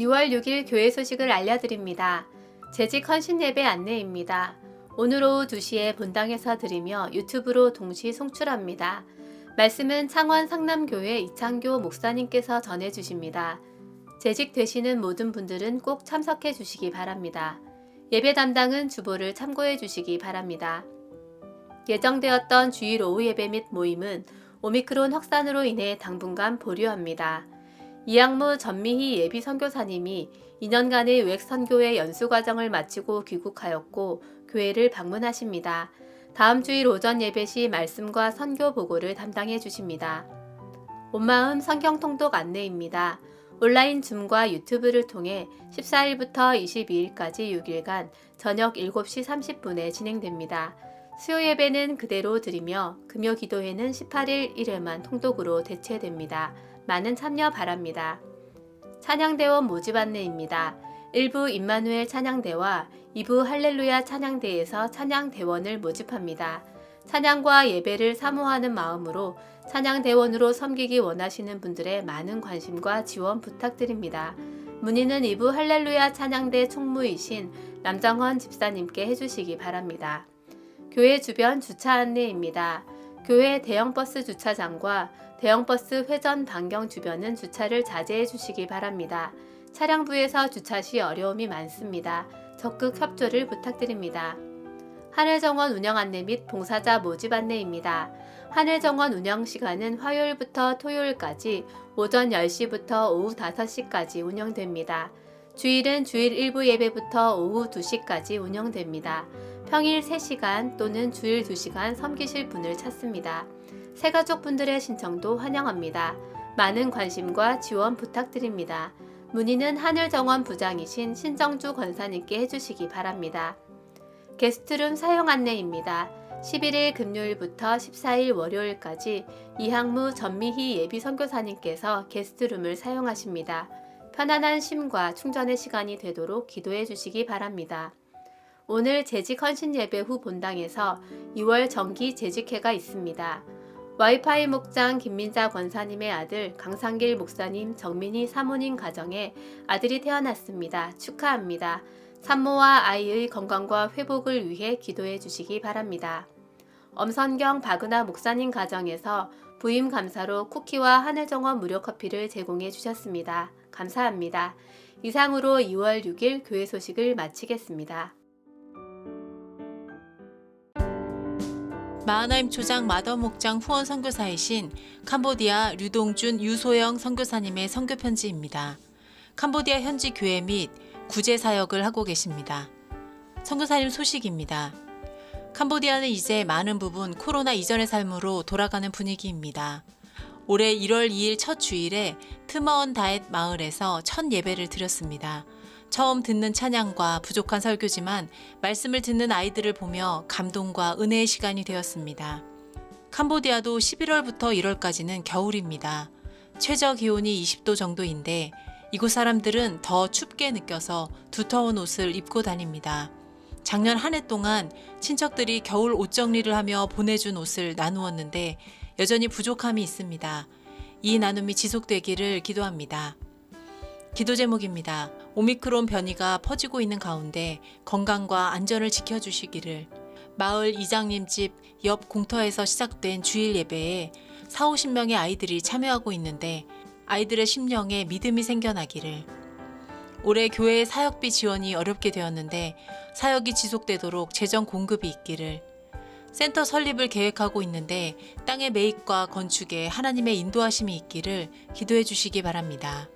6월 6일 교회 소식을 알려드립니다. 재직 헌신 예배 안내입니다. 오늘 오후 2시에 본당에서 드리며 유튜브로 동시 송출합니다. 말씀은 창원 상남교회 이창교 목사님께서 전해주십니다. 재직 되시는 모든 분들은 꼭 참석해 주시기 바랍니다. 예배 담당은 주보를 참고해 주시기 바랍니다. 예정되었던 주일 오후 예배 및 모임은 오미크론 확산으로 인해 당분간 보류합니다. 이양무 전미희 예비 선교사님이 2년간의 외국 선교회 연수 과정을 마치고 귀국하였고 교회를 방문하십니다. 다음 주일 오전 예배 시 말씀과 선교 보고를 담당해 주십니다. 온마음 성경 통독 안내입니다. 온라인 줌과 유튜브를 통해 14일부터 22일까지 6일간 저녁 7시 30분에 진행됩니다. 수요 예배는 그대로 드리며 금요 기도회는 18일 1회만 통독으로 대체됩니다. 많은 참여 바랍니다. 찬양대원 모집 안내입니다. 1부 임마누엘 찬양대와 2부 할렐루야 찬양대에서 찬양대원을 모집합니다. 찬양과 예배를 사모하는 마음으로 찬양대원으로 섬기기 원하시는 분들의 많은 관심과 지원 부탁드립니다. 문의는 2부 할렐루야 찬양대 총무이신 남정헌 집사님께 해주시기 바랍니다. 교회 주변 주차 안내입니다. 교회 대형 버스 주차장과 대형버스 회전 반경 주변은 주차를 자제해 주시기 바랍니다. 차량부에서 주차 시 어려움이 많습니다. 적극 협조를 부탁드립니다. 하늘정원 운영 안내 및 봉사자 모집 안내입니다. 하늘정원 운영 시간은 화요일부터 토요일까지 오전 10시부터 오후 5시까지 운영됩니다. 주일은 주일 일부 예배부터 오후 2시까지 운영됩니다. 평일 3시간 또는 주일 2시간 섬기실 분을 찾습니다. 새가족분들의 신청도 환영합니다. 많은 관심과 지원 부탁드립니다. 문의는 하늘정원 부장이신 신정주 권사님께 해주시기 바랍니다. 게스트룸 사용 안내입니다. 11일 금요일부터 14일 월요일까지 이항무 전미희 예비 선교사님께서 게스트룸을 사용하십니다. 편안한 쉼과 충전의 시간이 되도록 기도해 주시기 바랍니다. 오늘 재직 헌신 예배 후 본당에서 2월 정기 재직회가 있습니다. 와이파이 목장 김민자 권사님의 아들 강상길 목사님 정민희 사모님 가정에 아들이 태어났습니다. 축하합니다. 산모와 아이의 건강과 회복을 위해 기도해 주시기 바랍니다. 엄선경 박은하 목사님 가정에서 부임 감사로 쿠키와 하늘정원 무료 커피를 제공해 주셨습니다. 감사합니다. 이상으로 2월 6일 교회 소식을 마치겠습니다. 마하나임 초장 마더 목장 후원 선교사이신 캄보디아 류동준 유소영 선교사님의 선교 편지입니다. 캄보디아 현지 교회 및 구제 사역을 하고 계십니다. 선교사님 소식입니다. 캄보디아는 이제 많은 부분 코로나 이전의 삶으로 돌아가는 분위기입니다. 올해 1월 2일 첫 주일에 트마원 다엣 마을에서 첫 예배를 드렸습니다. 처음 듣는 찬양과 부족한 설교지만 말씀을 듣는 아이들을 보며 감동과 은혜의 시간이 되었습니다. 캄보디아도 11월부터 1월까지는 겨울입니다. 최저 기온이 20도 정도인데 이곳 사람들은 더 춥게 느껴서 두터운 옷을 입고 다닙니다. 작년 한 해 동안 친척들이 겨울 옷 정리를 하며 보내준 옷을 나누었는데 여전히 부족함이 있습니다. 이 나눔이 지속되기를 기도합니다. 기도 제목입니다. 오미크론 변이가 퍼지고 있는 가운데 건강과 안전을 지켜주시기를 마을 이장님 집 옆 공터에서 시작된 주일 예배에 4, 50명의 아이들이 참여하고 있는데 아이들의 심령에 믿음이 생겨나기를 올해 교회 사역비 지원이 어렵게 되었는데 사역이 지속되도록 재정 공급이 있기를 센터 설립을 계획하고 있는데 땅의 매입과 건축에 하나님의 인도하심이 있기를 기도해 주시기 바랍니다.